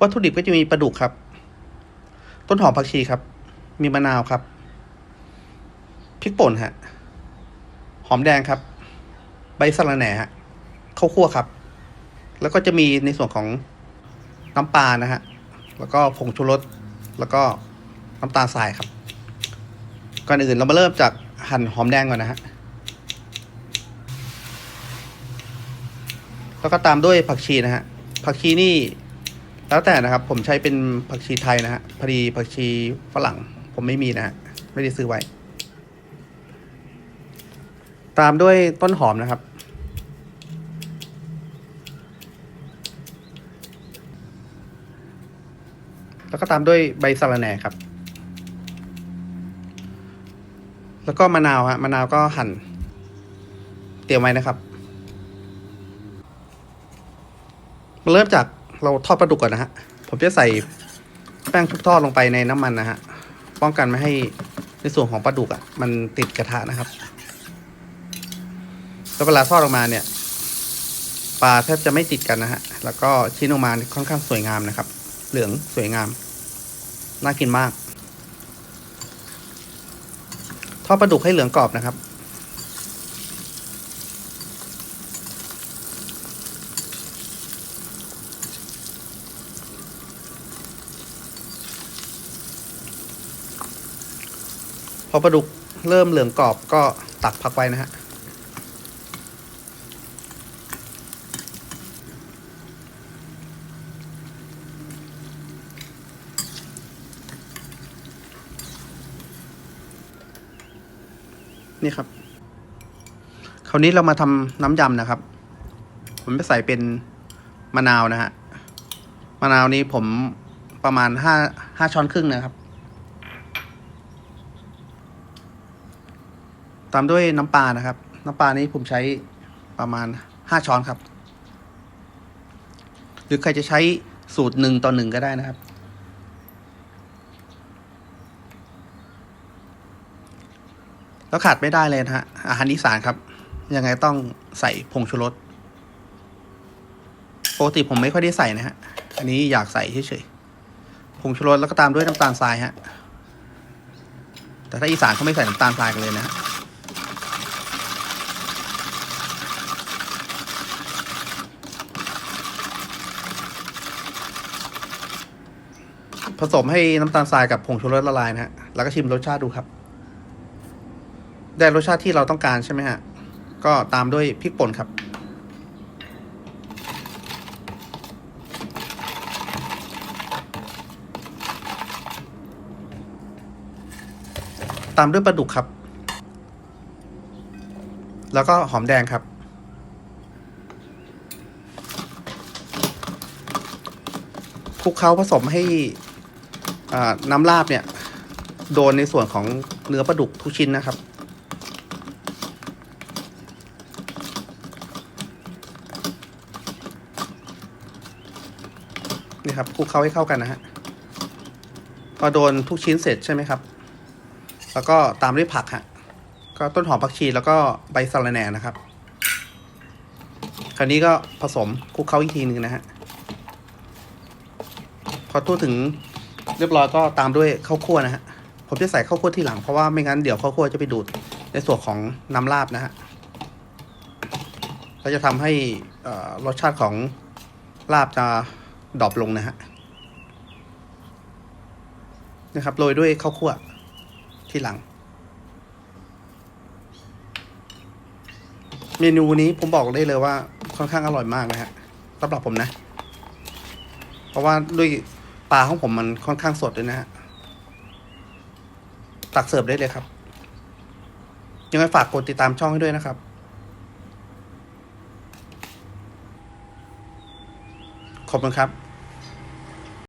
วัตถุดิบก็จะมีปลาดุกครับ ต้นหอมผักชีครับ มีมะนาวครับ พริกป่นฮะ หอมแดงครับ ใบสะระแหน่ฮะข้าวคั่วครับ แล้วก็จะมีในส่วนของน้ำปลานะฮะ แล้วก็ผงชูรส แล้วก็น้ำตาลทรายครับ ก่อนอื่นเรามาเริ่มจากหั่นหอมแดงก่อนนะฮะ แล้วก็ตามด้วยผักชีนะฮะ ผักชีนี่ แล้วแต่นะครับ ผมใช้เป็นผักชีไทยนะฮะพอดีผักชีฝรั่ง ผมไม่มีนะฮะไม่ได้ซื้อไว้ ตามด้วยต้นหอมนะครับ แล้วก็ตามด้วยใบสะระแหน่ครับ แล้วก็มะนาวฮะมะนาวก็หั่น เตรียมไว้นะครับมาเริ่มจาก เราทอดปลาดุกก่อนนะฮะ ผมจะใส่แป้งชุบทอดลงไปในน้ำมันนะฮะ ป้องกันไม่ให้ในส่วนของปลาดุกอะ่ะ มันติดกระทะนะครับ แล้วเวลาทอดออกมาเนี่ย ปลาแทบจะไม่ติดกันนะฮะ แล้วก็ชิ้นออกมาค่อนข้างสวยงามนะครับ เหลืองสวยงาม น่ากินมาก ทอดปลาดุกให้เหลืองกรอบนะครับ อปลาดุกเริ่มเหลืองกรอบก็ตักพักไว้นะฮะนี่ครับ คราวนี้เรามาทำน้ำยำนะครับ ผมจะใส่เป็นมะนาวนะฮะ มะนาวนี้ผมประมาณห้าห้าช้อนครึ่งนะครับามด้วยน้ำปลานะครับ น้ำปลานี้ผมใช้ประมาณห้าช้อนครับ หรือใครจะใช้สูตรหนึ่งต่อหนึ่งก็ได้นะครับ แล้วขาดไม่ได้เลยนะฮะอาหารอีสานครับ ยังไงต้องใส่ผงชูรสปกติผมไม่ค่อยได้ใส่นะฮะ อันนี้อยากใส่เฉยๆ ผงชูรสแล้วก็ตามด้วยน้ำตาลทรายฮะ แต่ถ้าอีสานเขาไม่ใส่น้ำตาลทรายกันเลยนะฮะ ผสมให้น้ำตาลทรายกับผงชูรสละลายนะฮะ แล้วก็ชิมรสชาติดูครับ ได้รสชาติที่เราต้องการใช่ไหมฮะ ก็ตามด้วยพริกป่นครับ ตามด้วยปลาดุกครับ แล้วก็หอมแดงครับคลุกเคล้าผสมให้ น้ำลาบเนี่ย โดนในส่วนของเนื้อปลาดุกทุกชิ้นนะครับนี่ครับคลุกเคล้าให้เข้ากันนะฮะพอโดนทุกชิ้นเสร็จใช่ไหมครับ แล้วก็ตามด้วยผักฮะก็ต้นหอมผักชีแล้วก็ใบสะระแหน่นะครับ คราวนี้ก็ผสมคลุกเคล้าอีกทีหนึ่งนะฮะพอทั่วถึง เรียบร้อยก็ตามด้วยข้าวคั่วนะฮะผมจะใส่ข้าวคั่วที่หลังเพราะว่าไม่งั้นเดี๋ยวข้าวคั่วจะไปดูดในส่วนของน้ำลาบนะฮะแล้วจะทำให้รสชาติของลาบจะดรอปลงนะฮะนะครับโรยด้วยข้าวคั่วที่หลัง เมนูนี้ผมบอกได้เลยว่าค่อนข้างอร่อยมากนะฮะสำหรับผมนะ เพราะว่าด้วย ปลาของผมมันค่อนข้างสดเลยนะฮะ ตักเสิร์ฟได้เลยครับ ยังไงฝากกดติดตามช่องให้ด้วยนะครับ ขอบคุณครับ